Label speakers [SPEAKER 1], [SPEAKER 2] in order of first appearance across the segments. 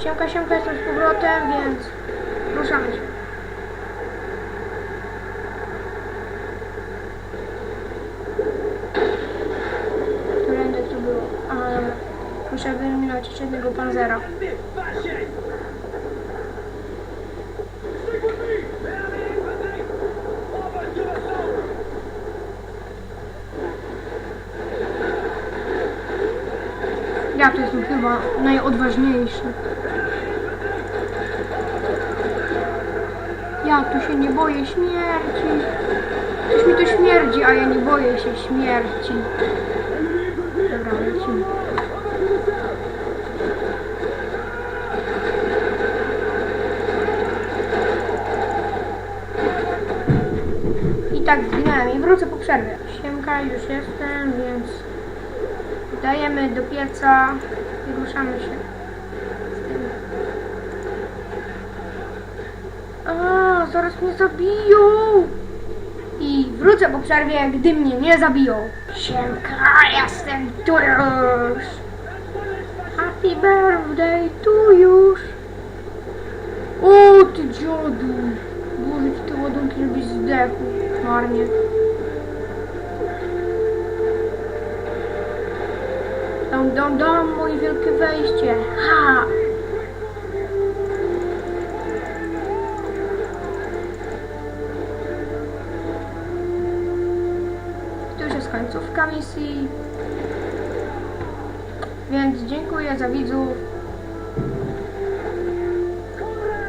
[SPEAKER 1] Siemka, siemka, jestem z powrotem, więc ruszamy się. Którędy to było? A, dobra. Muszę wyeliminować jednego panzera. Ja tu jestem chyba najodważniejszy. Ja tu się nie boję śmierci. Coś mi to śmierdzi, a ja nie boję się śmierci. Dobra, lecimy. I tak zginąłem i wrócę po przerwie. Siemka, już jestem, więc dajemy do pieca i ruszamy się. z. A, zaraz mnie zabiją! I wrócę po przerwie, gdy mnie nie zabiją. Siemka, jestem tu już! Happy birthday tu już! O, ty dziadu! Włożyć te ładunki, żebyś zdechł marnie. Dam, dam, dam, moje wielkie wejście. Ha! To już jest końcówka misji. Więc dziękuję za widzów.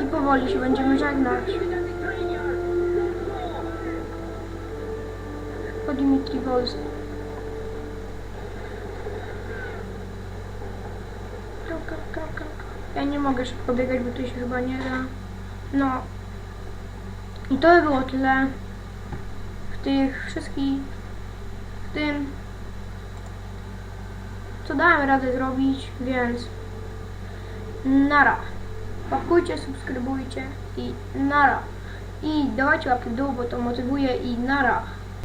[SPEAKER 1] I powoli się będziemy żegnać. Po Dimitri Wolski. Ja nie mogę szybko biegać, bo tu się chyba nie da. No. I to by było tyle w tych wszystkich, w tym, co dałem radę zrobić, więc nara. Łapkujcie, subskrybujcie i nara. I dawajcie łapki w dół, bo to motywuje i nara.